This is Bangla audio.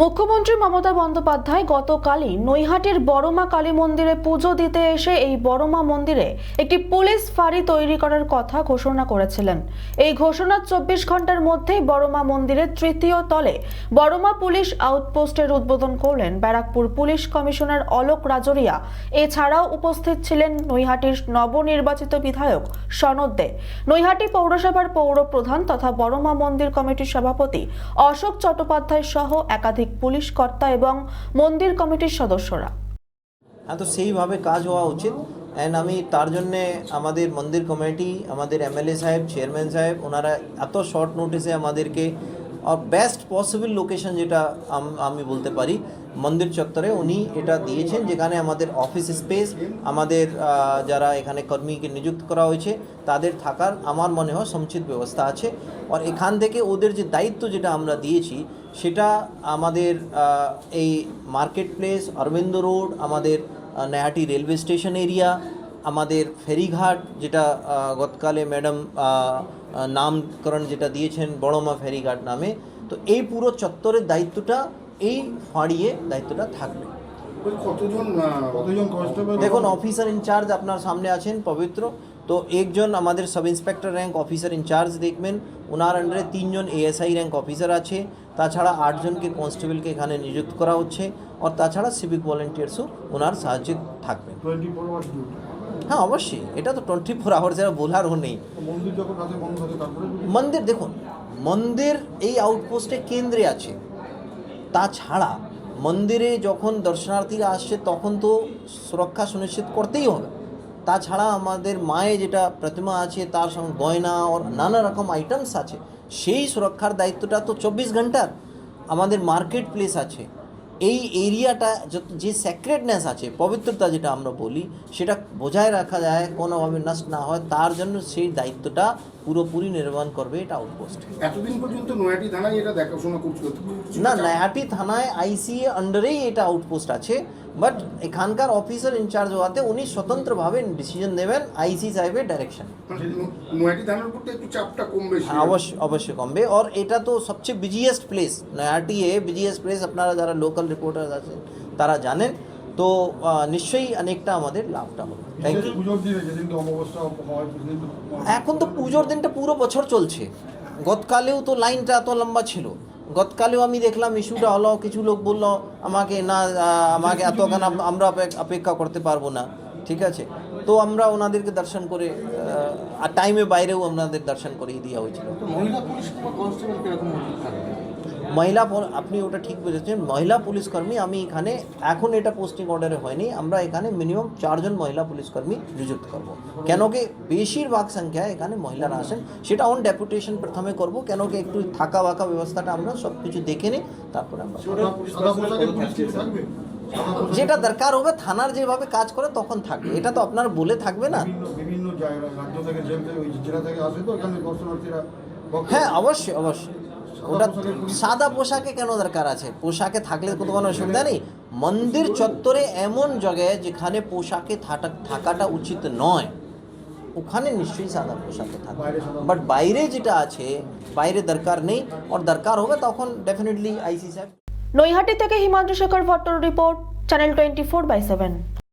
মুখ্যমন্ত্রী মমতা বন্দ্যোপাধ্যায় গতকালই নৈহাটির বড়মা কালী মন্দিরে পুজো দিতে এসে এই বড়মা মন্দিরে একটি পুলিশ ফাঁড়ি তৈরি করার কথা ঘোষণা করেছিলেন। এই ঘোষণার চব্বিশ ঘণ্টার মধ্যেই বড়মা মন্দিরের তৃতীয় তলে বড়মা পুলিশ আউটপোস্টের উদ্বোধন করলেন ব্যারাকপুর পুলিশ কমিশনার অলোক রাজরিয়া। এছাড়াও উপস্থিত ছিলেন নৈহাটির নবনির্বাচিত বিধায়ক সনদ দে। নৈহাটি পৌরসভার পৌর প্রধান তথা বড়মা মন্দির কমিটির সভাপতি অশোক চট্টোপাধ্যায় সহ একাধিক পুলিশ কর্তা এবং মন্দির কমিটির সদস্যরা। হ্যাঁ তো সেইভাবে কাজ হওয়া উচিত। অ্যান্ড আমি তার জন্যে আমাদের মন্দির কমিটি, আমাদের এমএলএ সাহেব, চেয়ারম্যান সাহেব, ওনারা এত শর্ট নোটিসে আমাদেরকে আর বেস্ট পসিবল লোকেশন যেটা আমি বলতে পারি, মন্দির চত্বরে উনি এটা দিয়েছেন, যেখানে আমাদের অফিস স্পেস আমাদের যারা এখানে কর্মীকে নিযুক্ত করা হয়েছে, তাদের থাকার আমার মনে হয় সমুচিত ব্যবস্থা আছে। আর এখান থেকে ওদের যে দায়িত্ব যেটা আমরা দিয়েছি, সেটা আমাদের এই মার্কেট প্লেস অরবিন্দ রোড আমাদের নয়াটি রেলওয়ে স্টেশন এরিয়া আমাদের ফেরিঘাট যেটা গতকালে ম্যাডাম নামকরণ যেটা দিয়েছেন বড়মা ফেরিঘাট নামে তো এই পুরো চত্বরের দায়িত্বটা এই ফাঁড়িয়ে দায়িত্বটা থাকবে। দেখুন অফিসার ইনচার্জ আপনার সামনে আছেন পবিত্র তো একজন আমাদের sub inspector rank officer incharge দেখবেন ওনার আন্ডারে তিনজন এএসআই র্যাঙ্ক অফিসার আছে তাছাড়া আটজনকে কনস্টেবলকে এখানে নিযুক্ত করা হচ্ছে আর তাছাড়া সিভিক ভলেন্টিয়ার্সও ওনার সাহায্যে থাকবেন। হ্যাঁ অবশ্যই। এটা তো টোয়েন্টি ফোর আওয়ার্স এরা বলারও নেই। মন্দির দেখুন মন্দির এই আউটপোস্টে কেন্দ্রে আছে। তাছাড়া মন্দিরে যখন দর্শনার্থীরা আসছে তখন তো সুরক্ষা সুনিশ্চিত করতেই হবে। তাছাড়া আমাদের মায়ে যেটা প্রতিমা আছে তার সঙ্গে গয়না ওর নানা রকম আইটেমস আছে। সেই সুরক্ষার দায়িত্বটা তো চব্বিশ ঘণ্টার। আমাদের মার্কেট প্লেস আছে। এই এরিয়াটা যত যে স্যাক্রেডনেস আছে পবিত্রতা যেটা আমরা বলি সেটা বজায় রাখা যায় কোনোভাবে নষ্ট না হয়। তার জন্য সেই দায়িত্বটা পুরোপুরি নির্মাণ করবে এটা আউটপোস্ট এতদিন পর্যন্ত নয়াটি থানায় এটা দেখাশোনা করছিল? না নয়াটি থানায় আইসিএ আন্ডারেই এটা আউটপোস্ট আছে। বাট এখানকার অফিসার ইনচার্জ হওয়াতে উনি স্বতন্ত্রভাবে ডিসিশন নেবেন আইসি সাহেবের ডাইরেকশন বেশি। অবশ্যই অবশ্যই কমবে আর এটা তো সবচেয়ে বিজিয়েস্ট প্লেস নয়াটি এ বিজিয়েস্ট প্লেস আপনারা যারা লোকাল রিপোর্টার আছেন তারা জানেন। তো নিশ্চয়ই অনেকটা আমাদের লাভটা হবে। থ্যাংক ইউ হয় এখন তো পুজোর দিনটা পুরো বছর চলছে। গতকালেও তো লাইনটা এত লম্বা ছিল। গতকালেও আমি দেখলাম ইস্যুটা হলো, কিছু লোক বলল, আমাকে না আমাকে এতক্ষণ আমরা অপেক্ষা করতে পারব না। ঠিক আছে? তো আমরা ওনাদেরকে দর্শন করে আর টাইমে বাইরেও আপনাদের দর্শন করিয়ে দেওয়া হয়েছিল। মহিলা কনস্টেবল কীরকম থাকবে? মহিলা আপনি ওটা ঠিক বলেছেন মহিলা পুলিশ কর্মী আমি এখানে এখন এটা পোস্টিং অর্ডারে হয়নি আমরা এখানে মিনিমাম চারজন মহিলা পুলিশ কর্মী নিযুক্ত করব। কেন কি বেশিরভাগ সংখ্যায় এখানে মহিলারা আসেন সেটা অন ডেপুটেশন প্রথমে করব কেন কি একটু থাকা বাকা ব্যবস্থাটা আমরা সব কিছু দেখে নিই তারপরে আমরা যেটা দরকার হবে থানার যেভাবে কাজ করে তখন থাকবে। এটা তো আপনার বলে থাকবে না। বিভিন্ন বিভিন্ন জায়গা রাজ্য থেকে জেল থেকে ওই জেলা থেকে আসে তো এখানে দর্শনার্থীরা হ্যাঁ অবশ্যই অবশ্যই। ওটা সাদা পোশাকে কেন দরকার আছে? পোশাকে থাকলে তো কোনো অসুবিধা নেই। মন্দির চত্বরে এমন জায়গায় যেখানে পোশাকে থাকা- থাকাটা উচিত নয়। ওখানে নিশ্চয়ই সাদা পোশাকে থাকবে। বাট বাইরে যেটা আছে, বাইরে দরকার নেই। আর দরকার হবে তখন ডেফিনেটলি আইসি সাহেব নৈহাটি থেকে Himadri Shekhar Bhattar report channel twenty four by seven